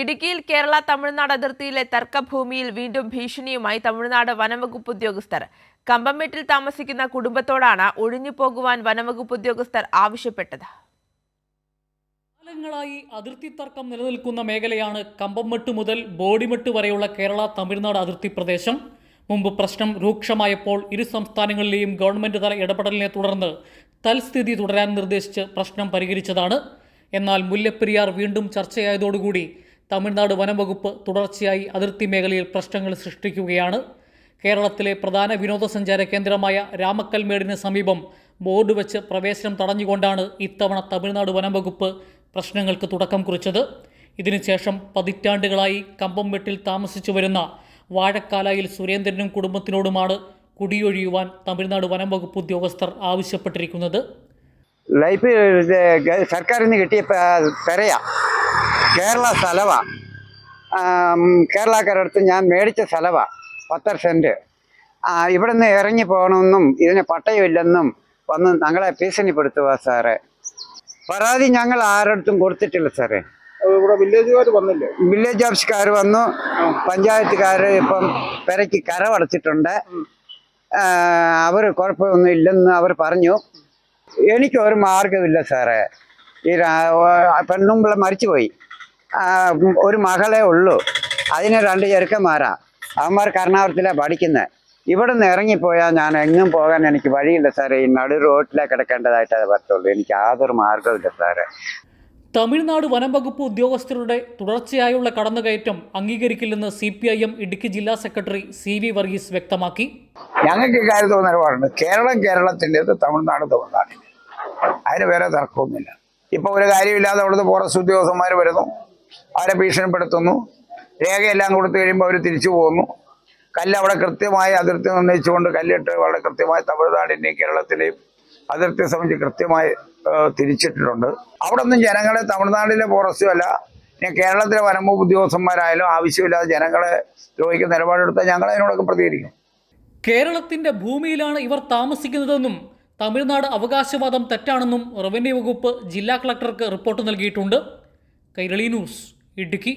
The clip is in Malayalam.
ഇടുക്കിയിൽ കേരള തമിഴ്നാട് അതിർത്തിയിലെ തർക്കഭൂമിയിൽ വീണ്ടും ഭീഷണിയുമായി തമിഴ്നാട് വനംവകുപ്പ് ഉദ്യോഗസ്ഥർ. കമ്പംമേട്ടിൽ താമസിക്കുന്ന കുടുംബത്തോടാണ് ഒഴിഞ്ഞു പോകുവാൻ വനംവകുപ്പ് ഉദ്യോഗസ്ഥർ ആവശ്യപ്പെട്ടത്. കാലങ്ങളായി അതിർത്തി തർക്കം നിലനിൽക്കുന്ന മേഖലയാണ് കമ്പംമെട്ട് മുതൽ ബോഡിമെട്ട് വരെയുള്ള കേരള തമിഴ്നാട് അതിർത്തി പ്രദേശം. മുമ്പ് പ്രശ്നം രൂക്ഷമായപ്പോൾ ഇരു സംസ്ഥാനങ്ങളിലെയും ഗവൺമെന്റ് തല ഇടപെടലിനെ തുടർന്ന് തൽസ്ഥിതി തുടരാൻ നിർദ്ദേശിച്ച് പ്രശ്നം പരിഹരിച്ചതാണ്. എന്നാൽ മുല്ലപ്പെരിയാർ വീണ്ടും ചർച്ചയായതോടുകൂടി തമിഴ്നാട് വനംവകുപ്പ് തുടർച്ചയായി അതിർത്തി മേഖലയിൽ പ്രശ്നങ്ങൾ സൃഷ്ടിക്കുകയാണ്. കേരളത്തിലെ പ്രധാന വിനോദസഞ്ചാര കേന്ദ്രമായ രാമക്കൽമേടിന് സമീപം ബോർഡ് വെച്ച് പ്രവേശനം തടഞ്ഞുകൊണ്ടാണ് ഇത്തവണ തമിഴ്നാട് വനംവകുപ്പ് പ്രശ്നങ്ങൾക്ക് തുടക്കം കുറിച്ചത്. ഇതിനുശേഷം പതിറ്റാണ്ടുകളായി കമ്പം വെട്ടിൽ താമസിച്ചു വരുന്ന വാഴക്കാലായിൽ സുരേന്ദ്രനും കുടുംബത്തിനോടുമാണ് കുടിയൊഴിയുവാൻ തമിഴ്നാട് വനംവകുപ്പ് ഉദ്യോഗസ്ഥർ ആവശ്യപ്പെട്ടിരിക്കുന്നത്. ലൈഫ് സർക്കാരിന് കിട്ടിയ പെരയാ. കേരള സ്ഥലവാ. കേരളക്കാരടുത്ത് ഞാൻ മേടിച്ച സ്ഥലവാ. പത്തര സെന്റ് ഇവിടെ ഇവിടുന്ന് ഇറങ്ങി പോകണമെന്നും ഇതിന് പട്ടയമില്ലെന്നും വന്ന് ഞങ്ങളെ ഭീഷണിപ്പെടുത്തുക സാറേ. പരാതി ഞങ്ങൾ ആരടുത്തും കൊടുത്തിട്ടില്ല സാറേ. ഇവിടെ വില്ലേജുകാർ വന്നില്ലേ? വില്ലേജ് ഓഫീസുകാർ വന്നു. പഞ്ചായത്തുകാർ ഇപ്പം പെരയ്ക്ക് കരവടച്ചിട്ടുണ്ട്. അവർ കുഴപ്പമൊന്നും ഇല്ലെന്ന് അവർ പറഞ്ഞു. എനിക്കൊരു മാർഗമില്ല സാറേ. ഈ പെണ്ണുമ്പിള മരിച്ചുപോയി. ഒരു മകളെ ഉള്ളൂ. അതിന് രണ്ട് ചെറുക്കന്മാരാ. അവന്മാർ കർണാകുളത്തിലാണ് പഠിക്കുന്നത് ഇവിടെ നിന്ന് ഇറങ്ങിപ്പോയാൽ ഞാൻ എങ്ങും പോകാൻ എനിക്ക് വഴിയില്ല സാറേ. ഈ നടു റോട്ടിലെ കിടക്കേണ്ടതായിട്ട് അത് പറ്റുള്ളൂ എനിക്ക് യാതൊരു മാർഗമില്ല സാറേ. തമിഴ്നാട് വനംവകുപ്പ് ഉദ്യോഗസ്ഥരുടെ തുടർച്ചയായുള്ള കടന്നുകയറ്റം അംഗീകരിക്കില്ലെന്ന് C P I M Idukki ജില്ലാ സെക്രട്ടറി സി വി വർഗീസ് വ്യക്തമാക്കി. ഞങ്ങൾക്ക് കാര്യം നിലപാടുണ്ട് കേരളം കേരളത്തിന്റെത് തമിഴ്നാട് തമിഴ്നാടിന്റെ അതിന് വേറെ തർക്കമൊന്നുമില്ല. ഇപ്പൊ ഒരു കാര്യമില്ലാതെ അവിടുന്ന് ഫോറസ്റ്റ് ഉദ്യോഗസ്ഥന്മാർ വരുന്നു. അവരെ ഭീഷണിപ്പെടുത്തുന്നു? രേഖയെല്ലാം കൊടുത്തു കഴിയുമ്പോൾ അവർ തിരിച്ചു പോകുന്നു കല്ല് അവിടെ കൃത്യമായി അതിർത്തി നിർണയിച്ചുകൊണ്ട് കല്ലിട്ട് വളരെ കൃത്യമായി തമിഴ്നാടിന്റെയും കേരളത്തിലെയും അതിർത്തി സംബന്ധിച്ച് കൃത്യമായി തിരിച്ചിട്ടിട്ടുണ്ട്. അവിടെ ഒന്നും ജനങ്ങളെ തമിഴ്നാടിലെ ഫോറസ്റ്റും അല്ല. കേരളത്തിലെ വനംവകുപ്പ് ഉദ്യോഗസ്ഥന്മാരായാലും ആവശ്യമില്ലാതെ ജനങ്ങളെ ദ്രോഹിക്കുന്ന നിലപാടെടുത്താൽ ഞങ്ങൾ അതിനോടൊക്കെ പ്രതികരിക്കും. കേരളത്തിന്റെ ഭൂമിയിലാണ് ഇവർ താമസിക്കുന്നതെന്നും തമിഴ്നാട് അവകാശവാദം തെറ്റാണെന്നും റവന്യൂ വകുപ്പ് ജില്ലാ കളക്ടർക്ക് റിപ്പോർട്ട് നൽകിയിട്ടുണ്ട്. കൈരളി ന്യൂസ് ഇടുക്കി